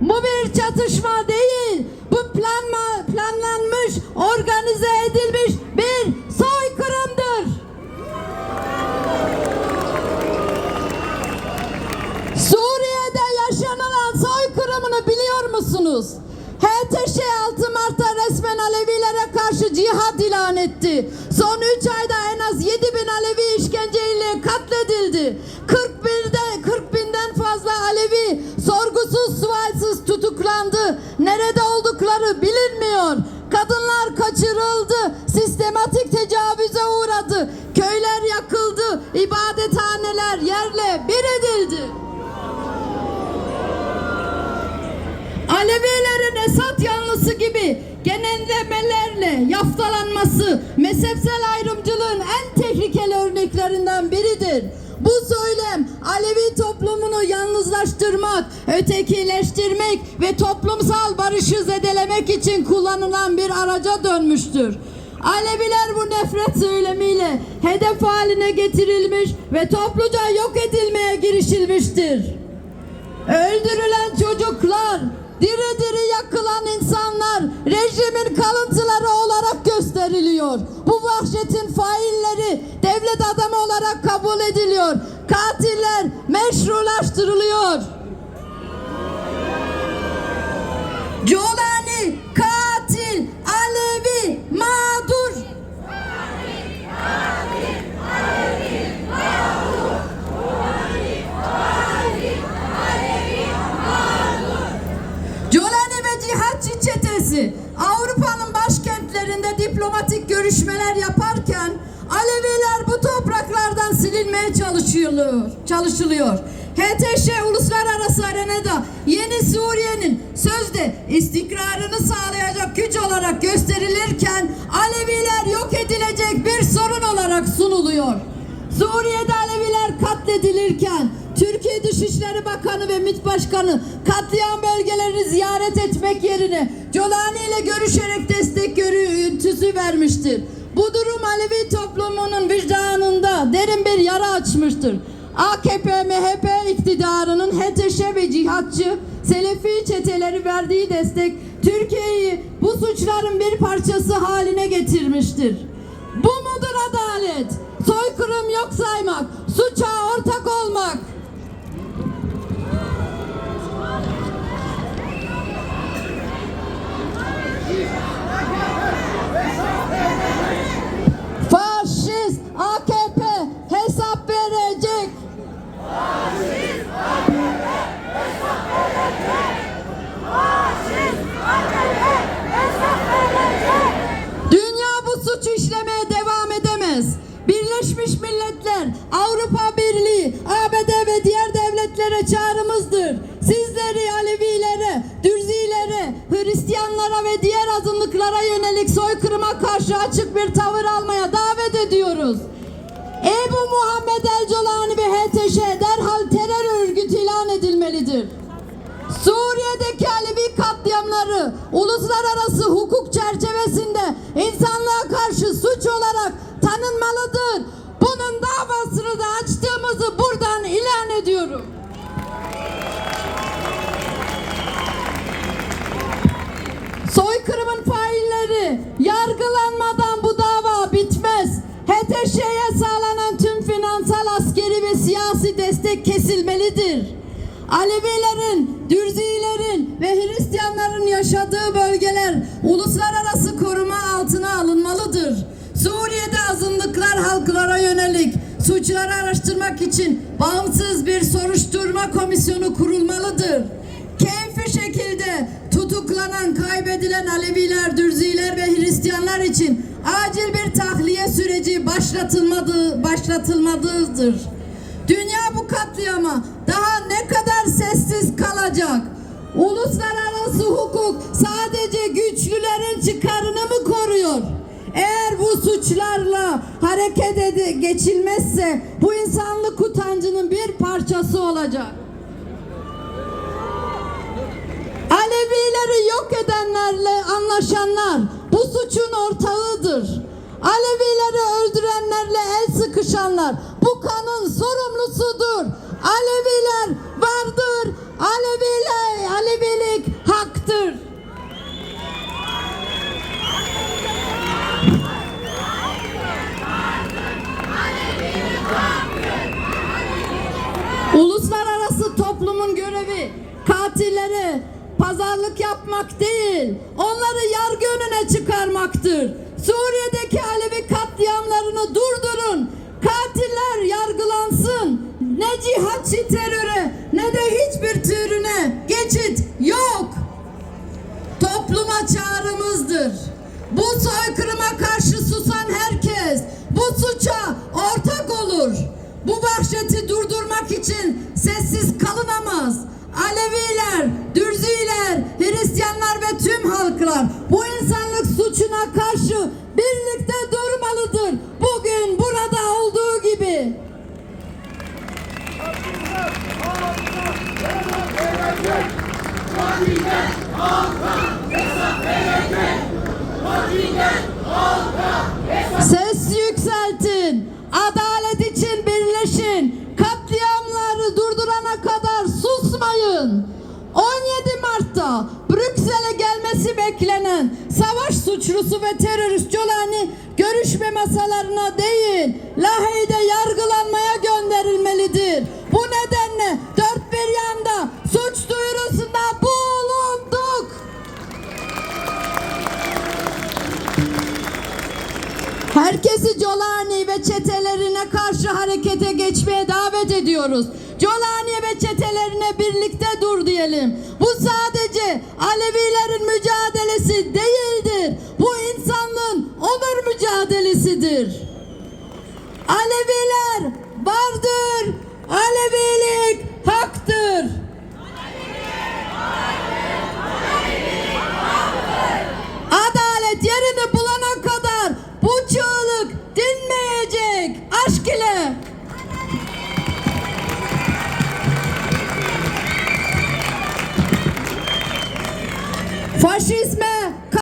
Bu bir çatışma değil. Bu planma, planlanmış, organize edilmiş bir soykırımdır. Suriye'de yaşanılan soykırımını biliyor musunuz? HTŞ 6 Mart'ta resmen Alevilere karşı cihad ilan etti. Son 3 ayda en az 7 bin Alevi işkenceyle katledildi. Tutuklandı. Nerede oldukları bilinmiyor. Kadınlar kaçırıldı. Sistematik tecavüze uğradı. Köyler yakıldı. ibadethaneler yerle bir edildi. Alevilerin Esat yanlısı gibi genellemelerle yaftalanması mezhepsel ayrımcılığın en tehlikeli örneklerinden biridir. Yalnızlaştırmak, ötekileştirmek ve toplumsal barışı zedelemek için kullanılan bir araca dönmüştür. Aleviler bu nefret söylemiyle hedef haline getirilmiş ve topluca yok edilmeye girişilmiştir. Öldürülen çocuklar, diri diri yakılan insanlar rejimin kalıntıları olarak gösteriliyor. Bu vahşetin failleri devlet adamı olarak kabul ediliyor. Katiller meşrulaştırılıyor. Colani katil, Alevi mağdur. Colani ve Cihatçı çetesi Avrupa'nın başkentlerinde diplomatik görüşmeler yaparken Aleviler bu topraklardan silinmeye çalışılıyor. çalışılıyor. HTŞ uluslararası arenada yeni Suriye'nin sözde istikrarını sağlayacak güç olarak gösterilirken Aleviler yok edilecek bir sorun olarak sunuluyor. Suriye'de Aleviler katledilirken Türkiye Dışişleri Bakanı ve MİT Başkanı katliam bölgelerini ziyaret etmek yerine Colani ile görüşerek destek görüntüsü vermiştir. Bu durum Alevi toplumunun vicdanında derin bir yara açmıştır. AKP, MHP iktidarının HTŞ ve cihatçı Selefi çeteleri verdiği destek Türkiye'yi bu suçların bir parçası haline getirmiştir. Bu mudur adalet? Soykırım yok saymak, suça ortak olmak. Çağrımızdır. Sizleri Alevilere, Dürzilere, Hristiyanlara ve diğer azınlıklara yönelik soykırıma karşı açık bir tavır almaya davet ediyoruz. Ebu Muhammed El Colani ve HTŞ derhal terör örgütü ilan edilmelidir. Suriye'deki Alevi katliamları uluslararası hukuk çerçevesinde insanlığa karşı suç olarak tanınmalıdır. Bunun davasını da açtığımızı buradan ilan ediyorum. Yargılanmadan bu dava bitmez. HTŞ'ye sağlanan tüm finansal, askeri ve siyasi destek kesilmelidir. Alevilerin, Dürzilerin ve Hristiyanların yaşadığı bölgeler uluslararası koruma altına alınmalıdır. Suriye'de azınlıklar halklara yönelik suçları araştırmak için bağımsız bir soruşturma komisyonu kurulmalıdır. Keyfi şekilde tutuklanan, kaybedilen Aleviler, Dürziler ve Hristiyanlar için acil bir tahliye süreci başlatılmadı, başlatılmalıdır. Dünya bu katliama daha ne kadar sessiz kalacak? Uluslararası hukuk sadece güçlülerin çıkarını mı koruyor? Eğer bu suçlarla hareket geçilmezse bu insanlık utancının bir parçası olacak. Alevileri yok edenlerle anlaşanlar bu suçun ortağıdır. Alevileri öldürenlerle el sıkışanlar bu kanın sorumlusudur. Aleviler vardır, Aleviler, Alevilik haktır. Uluslararası toplumun görevi katilleri pazarlık yapmak değil, onları yargı önüne çıkarmaktır. Suriye'deki Alevi katliamlarını durdurun. Katiller yargılansın. Ne cihatçı teröre ne de hiçbir türüne geçit yok. Topluma çağrımızdır. Bu soykırıma karşı susan herkes bu suça ortak olur. Bu vahşeti durdurmak için sessiz kalınamaz. Aleviler, halklar bu insanlık suçuna karşı birlikte durmalıdır. Bugün burada olduğu gibi. Ses yükseltin. Adalet suçlusu ve terörist Colani görüşme masalarına değil Lahey'de yargılanmaya gönderilmelidir. Bu nedenle dört bir yanda suç duyurusunda bulunduk. Herkesi Colani ve çetelerine karşı harekete geçmeye davet ediyoruz. Colani ve çetelerine birlikte dur diyelim. Bu sadece Alevilerin mücadelesi değildir. Mücadelesidir. Aleviler vardır. Alevilik